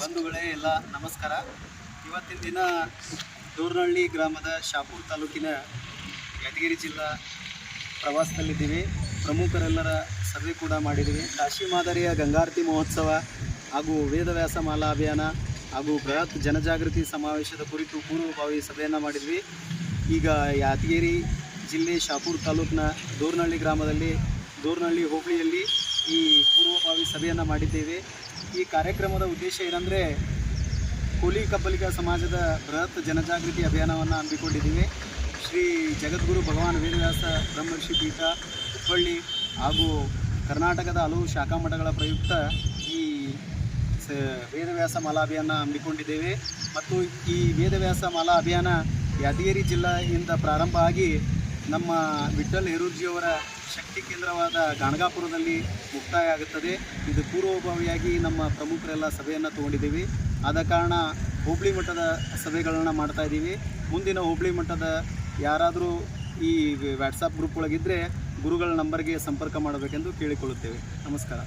ಬಂಧುಗಳೇ, ಎಲ್ಲ ನಮಸ್ಕಾರ. ಇವತ್ತಿನ ದಿನ ದೂರ್ನಹಳ್ಳಿ ಗ್ರಾಮದ ಶಾಪೂರ್ ತಾಲೂಕಿನ ಯಾದಗಿರಿ ಜಿಲ್ಲಾ ಪ್ರವಾಸದಲ್ಲಿದ್ದೀವಿ. ಪ್ರಮುಖರೆಲ್ಲರ ಸಭೆ ಕೂಡ ಮಾಡಿದ್ದೀವಿ. ಕಾಶಿ ಮಾದರಿಯ ಗಂಗಾರತಿ ಮಹೋತ್ಸವ ಹಾಗೂ ವೇದವ್ಯಾಸ ಮಾಲಾ ಅಭಿಯಾನ ಹಾಗೂ ಬೃಹತ್ ಜನಜಾಗೃತಿ ಸಮಾವೇಶದ ಕುರಿತು ಪೂರ್ವಭಾವಿ ಸಭೆಯನ್ನು ಮಾಡಿದ್ವಿ. ಈಗ ಯಾದಗಿರಿ ಜಿಲ್ಲೆ ಶಾಪೂರ್ ತಾಲೂಕಿನ ದೂರ್ನಹಳ್ಳಿ ಗ್ರಾಮದಲ್ಲಿ ದೂರ್ನಹಳ್ಳಿ ಹೋಬಳಿಯಲ್ಲಿ ಈ ಪೂರ್ವಭಾವಿ ಸಭೆಯನ್ನು ಮಾಡಿದ್ದೇವೆ. ಈ ಕಾರ್ಯಕ್ರಮದ ಉದ್ದೇಶ ಏನಂದರೆ ಕೂಲಿ ಕಬ್ಬಲಿಗ ಸಮಾಜದ ಬೃಹತ್ ಜನಜಾಗೃತಿ ಅಭಿಯಾನವನ್ನು ಹಮ್ಮಿಕೊಂಡಿದ್ದೀವಿ. ಶ್ರೀ ಜಗದ್ಗುರು ಭಗವಾನ್ ವೇದವ್ಯಾಸ ಬ್ರಹ್ಮರ್ಷಿ ಪೀಠ, ಹುಬ್ಬಳ್ಳಿ ಹಾಗೂ ಕರ್ನಾಟಕದ ಹಲವು ಶಾಖಾ ಮಠಗಳ ಪ್ರಯುಕ್ತ ಈ ವೇದವ್ಯಾಸ ಮಾಲಾ ಅಭಿಯಾನ ಹಮ್ಮಿಕೊಂಡಿದ್ದೇವೆ. ಮತ್ತು ಈ ವೇದವ್ಯಾಸ ಮಾಲಾ ಅಭಿಯಾನ ಯಾದಗಿರಿ ಜಿಲ್ಲೆಯಿಂದ ಪ್ರಾರಂಭ ಆಗಿ ನಮ್ಮ ವಿಠ್ಠಲ್ ಹೆರೂರ್ಜಿಯವರ ಶಕ್ತಿ ಕೇಂದ್ರವಾದ ಗಾಣಗಾಪುರದಲ್ಲಿ ಮುಕ್ತಾಯ ಆಗುತ್ತದೆ. ಇದು ಪೂರ್ವಭಾವಿಯಾಗಿ ನಮ್ಮ ಪ್ರಮುಖರೆಲ್ಲ ಸಭೆಯನ್ನು ತಗೊಂಡಿದ್ದೀವಿ. ಆದ ಕಾರಣ ಹೋಬಳಿ ಮಟ್ಟದ ಸಭೆಗಳನ್ನು ಮಾಡ್ತಾ ಇದ್ದೀವಿ. ಮುಂದಿನ ಹೋಬಳಿ ಮಟ್ಟದ ಯಾರಾದರೂ ಈ ವಾಟ್ಸಪ್ ಗ್ರೂಪ್ ಒಳಗಿದ್ದರೆ ಗುರುಗಳ ನಂಬರ್ಗೆ ಸಂಪರ್ಕ ಮಾಡಬೇಕೆಂದು ಕೇಳಿಕೊಳ್ಳುತ್ತೇವೆ. ನಮಸ್ಕಾರ.